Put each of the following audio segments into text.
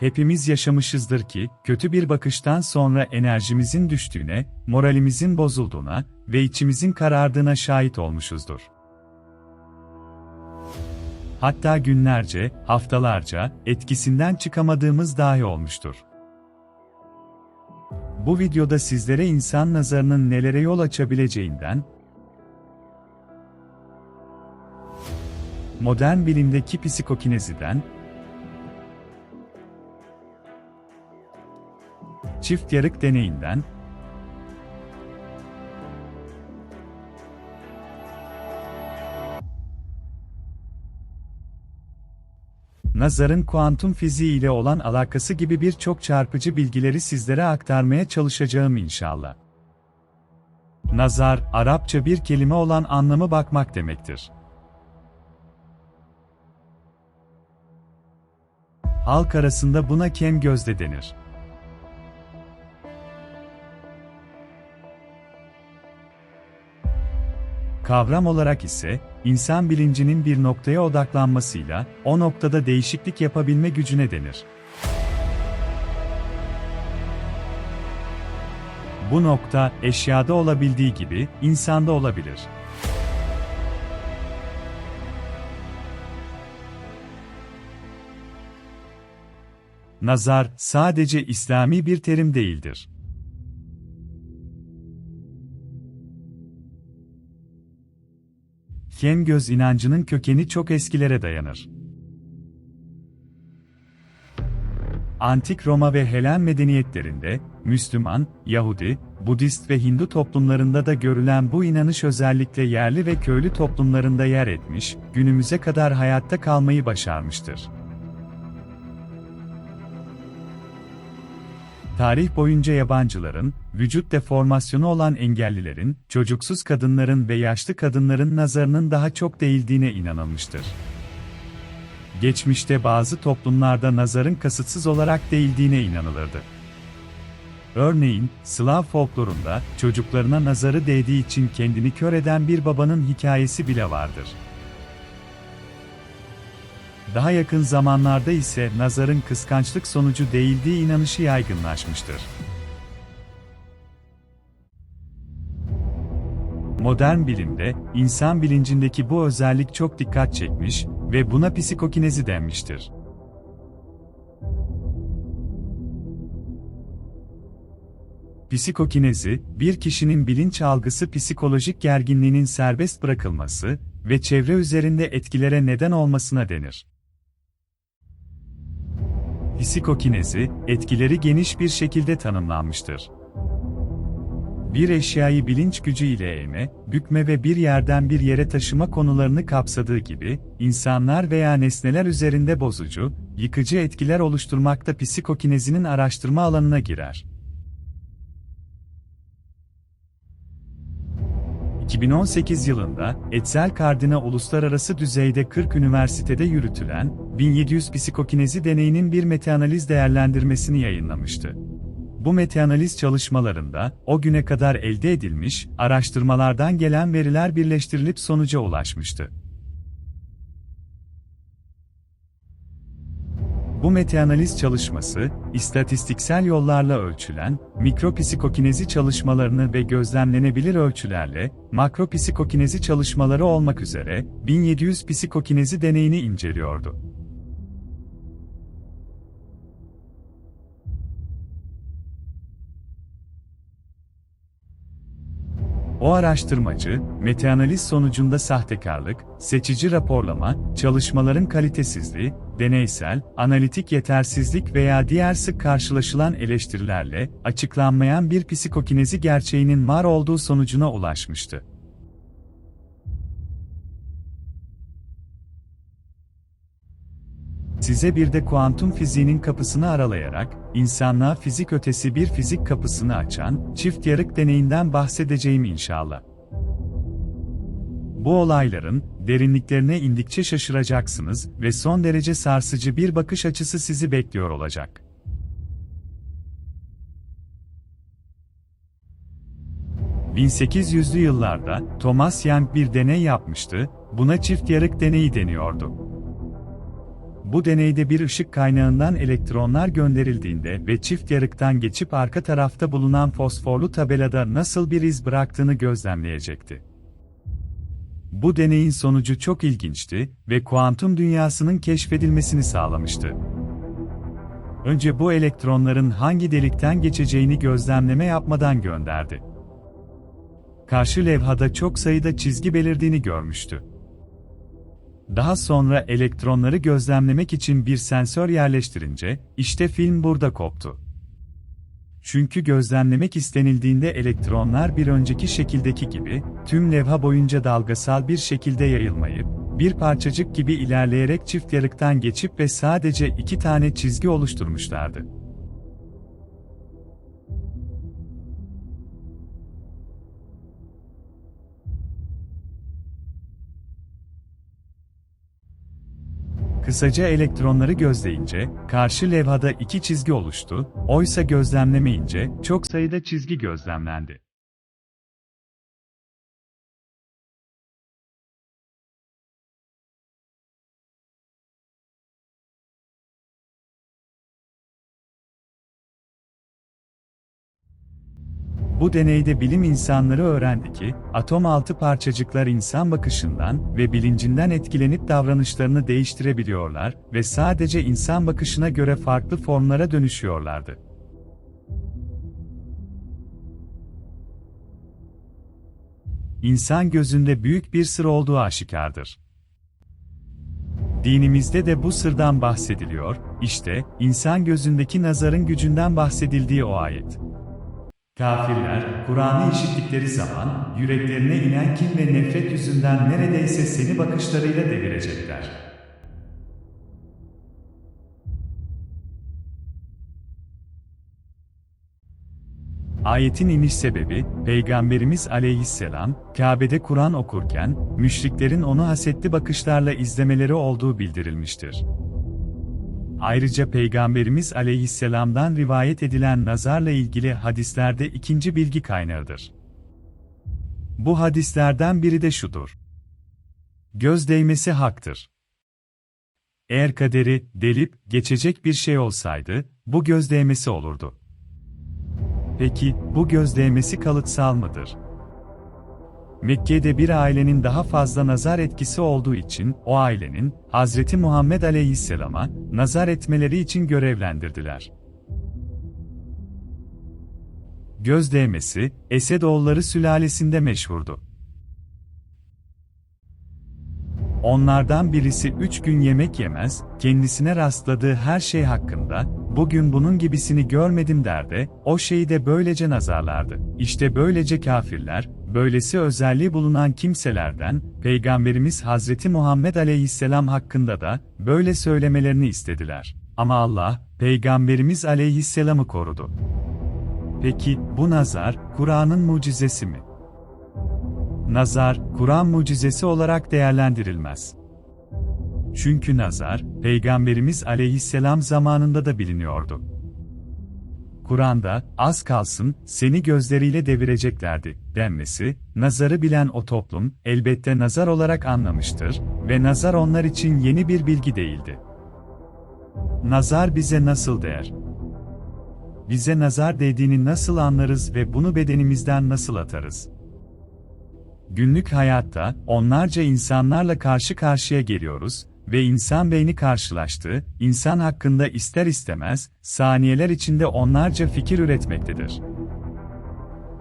hepimiz yaşamışızdır ki, kötü bir bakıştan sonra enerjimizin düştüğüne, moralimizin bozulduğuna ve içimizin karardığına şahit olmuşuzdur. Hatta günlerce, haftalarca etkisinden çıkamadığımız dahi olmuştur. Bu videoda sizlere insan nazarının nelere yol açabileceğinden, modern bilimdeki psikokineziden, çift yarık deneyinden, nazarın kuantum fiziği ile olan alakası gibi birçok çarpıcı bilgileri sizlere aktarmaya çalışacağım inşallah. Nazar, Arapça bir kelime olan anlamı bakmak demektir. Halk arasında buna kem gözde denir. Kavram olarak ise, insan bilincinin bir noktaya odaklanmasıyla, o noktada değişiklik yapabilme gücüne denir. Bu nokta, eşyada olabildiği gibi, insanda olabilir. Nazar, sadece İslami bir terim değildir. Kem göz inancının kökeni çok eskilere dayanır. Antik Roma ve Helen medeniyetlerinde, Müslüman, Yahudi, Budist ve Hindu toplumlarında da görülen bu inanış özellikle yerli ve köylü toplumlarında yer etmiş, günümüze kadar hayatta kalmayı başarmıştır. Tarih boyunca yabancıların, vücut deformasyonu olan engellilerin, çocuksuz kadınların ve yaşlı kadınların nazarının daha çok değildiğine inanılmıştır. Geçmişte bazı toplumlarda nazarın kasıtsız olarak değildiğine inanılırdı. Örneğin, Slav folklorunda, çocuklarına nazarı değdiği için kendini kör eden bir babanın hikayesi bile vardır. Daha yakın zamanlarda ise nazarın kıskançlık sonucu değildiği inanışı yaygınlaşmıştır. Modern bilimde, insan bilincindeki bu özellik çok dikkat çekmiş ve buna psikokinezi denmiştir. Psikokinezi, bir kişinin bilinç algısı psikolojik gerginliğinin serbest bırakılması ve çevre üzerinde etkilere neden olmasına denir. Psikokinezi, etkileri geniş bir şekilde tanımlanmıştır. Bir eşyayı bilinç gücü ile eğme, bükme ve bir yerden bir yere taşıma konularını kapsadığı gibi, insanlar veya nesneler üzerinde bozucu, yıkıcı etkiler oluşturmak da psikokinezinin araştırma alanına girer. 2018 yılında, Etzel Kardina uluslararası düzeyde 40 üniversitede yürütülen, 1700 psikokinezi deneyinin bir metaanaliz değerlendirmesini yayınlamıştı. Bu metaanaliz çalışmalarında, o güne kadar elde edilmiş, araştırmalardan gelen veriler birleştirilip sonuca ulaşmıştı. Bu metaanaliz çalışması, istatistiksel yollarla ölçülen, mikropsikokinezi çalışmalarını ve gözlemlenebilir ölçülerle, makropsikokinezi çalışmaları olmak üzere, 1700 psikokinezi deneyini inceliyordu. O araştırmacı, metaanaliz sonucunda sahtekarlık, seçici raporlama, çalışmaların kalitesizliği, deneysel, analitik yetersizlik veya diğer sık karşılaşılan eleştirilerle açıklanmayan bir psikokinezi gerçeğinin var olduğu sonucuna ulaşmıştı. Size bir de kuantum fiziğinin kapısını aralayarak, insanlığa fizik ötesi bir fizik kapısını açan, çift yarık deneyinden bahsedeceğim inşallah. Bu olayların, derinliklerine indikçe şaşıracaksınız ve son derece sarsıcı bir bakış açısı sizi bekliyor olacak. ...1800'lü yıllarda Thomas Young bir deney yapmıştı, buna çift yarık deneyi deniyordu. Bu deneyde bir ışık kaynağından elektronlar gönderildiğinde ve çift yarıktan geçip arka tarafta bulunan fosforlu tabelada nasıl bir iz bıraktığını gözlemleyecekti. Bu deneyin sonucu çok ilginçti ve kuantum dünyasının keşfedilmesini sağlamıştı. Önce bu elektronların hangi delikten geçeceğini gözlemleme yapmadan gönderdi. Karşı levhada çok sayıda çizgi belirdiğini görmüştü. Daha sonra elektronları gözlemlemek için bir sensör yerleştirince, işte film burada koptu. Çünkü gözlemlemek istenildiğinde elektronlar bir önceki şekildeki gibi, tüm levha boyunca dalgasal bir şekilde yayılmayıp, bir parçacık gibi ilerleyerek çift yarıktan geçip ve sadece iki tane çizgi oluşturmuşlardı. Kısaca elektronları gözleyince, karşı levhada iki çizgi oluştu, oysa gözlemlemeyince, çok sayıda çizgi gözlemlendi. Bu deneyde bilim insanları öğrendi ki, atom altı parçacıklar insan bakışından ve bilincinden etkilenip davranışlarını değiştirebiliyorlar ve sadece insan bakışına göre farklı formlara dönüşüyorlardı. İnsan gözünde büyük bir sır olduğu aşikardır. Dinimizde de bu sırdan bahsediliyor, işte, insan gözündeki nazarın gücünden bahsedildiği o ayet. Kafirler, Kur'an'ı işittikleri zaman, yüreklerine inen kin ve nefret yüzünden neredeyse seni bakışlarıyla devirecekler. Ayetin iniş sebebi, Peygamberimiz aleyhisselam, Kabe'de Kur'an okurken, müşriklerin onu hasetli bakışlarla izlemeleri olduğu bildirilmiştir. Ayrıca Peygamberimiz aleyhisselamdan rivayet edilen nazarla ilgili hadislerde ikinci bilgi kaynağıdır. Bu hadislerden biri de şudur. Göz değmesi haktır. Eğer kaderi, delip, geçecek bir şey olsaydı, bu göz değmesi olurdu. Peki, bu göz değmesi kalıtsal mıdır? Mekke'de bir ailenin daha fazla nazar etkisi olduğu için o ailenin Hazreti Muhammed Aleyhisselam'a nazar etmeleri için görevlendirdiler. Göz değmesi Esedoğulları sülalesinde meşhurdu. Onlardan birisi üç gün yemek yemez, kendisine rastladığı her şey hakkında, bugün bunun gibisini görmedim derdi, o şeyi de böylece nazarlardı. İşte böylece kafirler, böylesi özelliği bulunan kimselerden, Peygamberimiz Hazreti Muhammed Aleyhisselam hakkında da, böyle söylemelerini istediler. Ama Allah, Peygamberimiz Aleyhisselam'ı korudu. Peki, bu nazar, Kur'an'ın mucizesi mi? Nazar, Kur'an mucizesi olarak değerlendirilmez. Çünkü nazar, Peygamberimiz aleyhisselam zamanında da biliniyordu. Kur'an'da, az kalsın, seni gözleriyle devireceklerdi, denmesi, nazarı bilen o toplum, elbette nazar olarak anlamıştır ve nazar onlar için yeni bir bilgi değildi. Nazar bize nasıl değer? Bize nazar değdiğini nasıl anlarız ve bunu bedenimizden nasıl atarız? Günlük hayatta onlarca insanlarla karşı karşıya geliyoruz ve insan beyni karşılaştığı, insan hakkında ister istemez, saniyeler içinde onlarca fikir üretmektedir.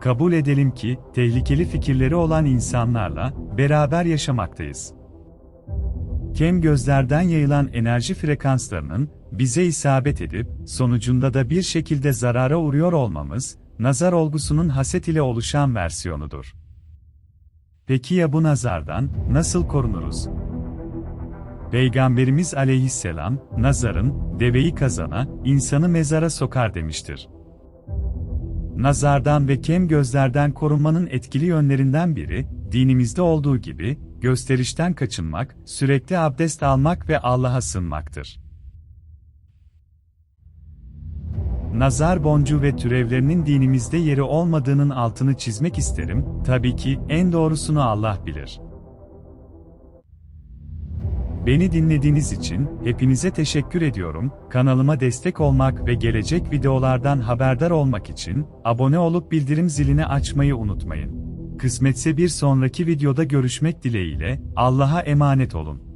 Kabul edelim ki, tehlikeli fikirleri olan insanlarla beraber yaşamaktayız. Kem gözlerden yayılan enerji frekanslarının bize isabet edip sonucunda da bir şekilde zarara uğruyor olmamız, nazar olgusunun haset ile oluşan versiyonudur. Peki ya bu nazardan nasıl korunuruz? Peygamberimiz aleyhisselam, nazarın, deveyi kazana, insanı mezara sokar demiştir. Nazardan ve kem gözlerden korunmanın etkili yönlerinden biri, dinimizde olduğu gibi, gösterişten kaçınmak, sürekli abdest almak ve Allah'a sığınmaktır. Nazar boncuğu ve türevlerinin dinimizde yeri olmadığının altını çizmek isterim, tabii ki en doğrusunu Allah bilir. Beni dinlediğiniz için hepinize teşekkür ediyorum. Kanalıma destek olmak ve gelecek videolardan haberdar olmak için abone olup bildirim zilini açmayı unutmayın. Kısmetse bir sonraki videoda görüşmek dileğiyle Allah'a emanet olun.